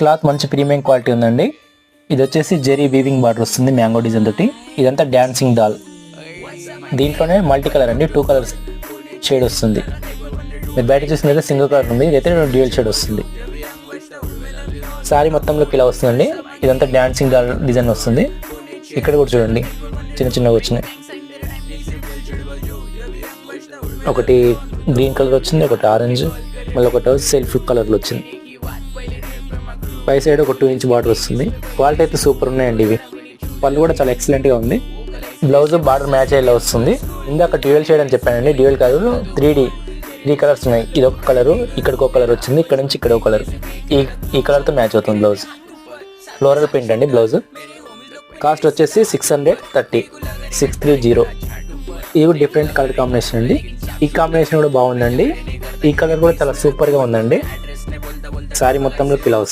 Cloth మంచి premium quality ఉందండి. ఇది వచ్చేసి జెరీ వీవింగ్ బార్డర్ వస్తుంది మ్యాంగో డిజైన్ తోటి. ఇదంతా డాన్సింగ్ డాల్. దీంట్లోనే మల్టీ కలర్ అండి టూ కలర్స్ షేడ్ వస్తుంది. మీరు బయట చూసినట్లయితే సింగిల్ కలర్ ఉంది ఇదైతే డ్యూయల్ షేడ్ వస్తుంది. శారీ మొత్తంలోకి ఇలా వస్తుందండి. ఇదంతా డాన్సింగ్ డాల్ డిజైన్ వస్తుంది. ఇక్కడ కూడా చూడండి చిన్న చిన్నగా వచ్చినాయి. ఒకటి గ్రీన్ కలర్ వచ్చింది ఒకటి ఆరెంజ్ మళ్ళీ ఒకటి సెల్ఫ్ కలర్లో వచ్చింది. పై సైడ్ ఒక టూ ఇంచ్ బార్డర్ వస్తుంది. క్వాలిటీ అయితే సూపర్ ఉన్నాయండి ఇవి. పళ్ళు కూడా చాలా ఎక్సలెంట్గా ఉంది. బ్లౌజ్ బార్డర్ మ్యాచ్ అయ్యేలా వస్తుంది. ఇందాక డ్యూయల్ షేడ్ అని చెప్పానండి. Dual colour three D three colours ఉన్నాయి. ఇది ఒక కలరు ఇక్కడికి ఒక కలర్ వచ్చింది ఇక్కడ నుంచి ఇక్కడ ఒక కలర్ ఈ ఈ కలర్తో మ్యాచ్ అవుతుంది బ్లౌజ్. ఫ్లోరల్ ప్రింట్ అండి బ్లౌజ్. కాస్ట్ వచ్చేసి six hundred thirty six three zero ఇది డిఫరెంట్ కలర్ కాంబినేషన్ అండి. ఈ కాంబినేషన్ కూడా బాగుందండి. ఈ కలర్ కూడా చాలా సూపర్గా ఉందండి. సారీ మొత్తంలో పిలౌస్